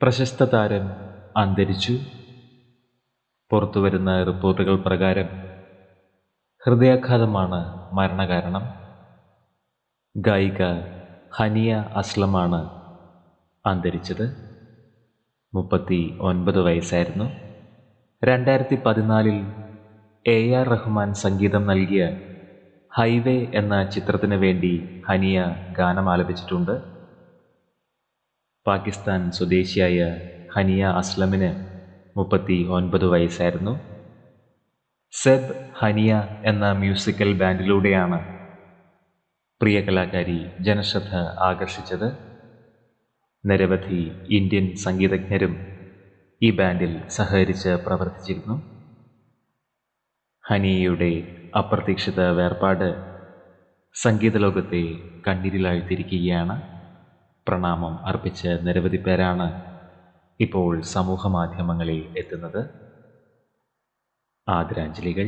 പ്രശസ്ത താരം അന്തരിച്ചു. പുറത്തുവരുന്ന റിപ്പോർട്ടുകൾ പ്രകാരം ഹൃദയാഘാതമാണ് മരണകാരണം. ഗായിക ഹനിയ അസ്ലമാണ് അന്തരിച്ചത്. മുപ്പത്തി ഒൻപത് വയസ്സായിരുന്നു. രണ്ടായിരത്തി പതിനാലിൽ എ ആർ റഹ്മാൻ സംഗീതം നൽകിയ ഹൈവേ എന്ന ചിത്രത്തിന് വേണ്ടി ഹനിയ ഗാനം ആലപിച്ചിട്ടുണ്ട് പാകിസ്ഥാൻ സ്വദേശിയായ ഹനിയ അസ്ലമിന് മുപ്പത്തി ഒൻപത് വയസ്സായിരുന്നു. സെബ് ഹനിയ എന്ന മ്യൂസിക്കൽ ബാൻഡിലൂടെയാണ് പ്രിയ കലാകാരി ജനശ്രദ്ധ ആകർഷിച്ചത്. നിരവധി ഇന്ത്യൻ സംഗീതജ്ഞരും ഈ ബാൻഡിൽ സഹകരിച്ച് പ്രവർത്തിച്ചിരുന്നു. ഹനിയയുടെ അപ്രതീക്ഷിത വേർപാട് സംഗീത ലോകത്തെ കണ്ണീരിലാഴ്ത്തിയിരിക്കുകയാണ്. പ്രണാമം അർപ്പിച്ച് നിരവധി പേരാണ് ഇപ്പോൾ സമൂഹ മാധ്യമങ്ങളിൽ എത്തുന്നത്. ആദരാഞ്ജലികൾ.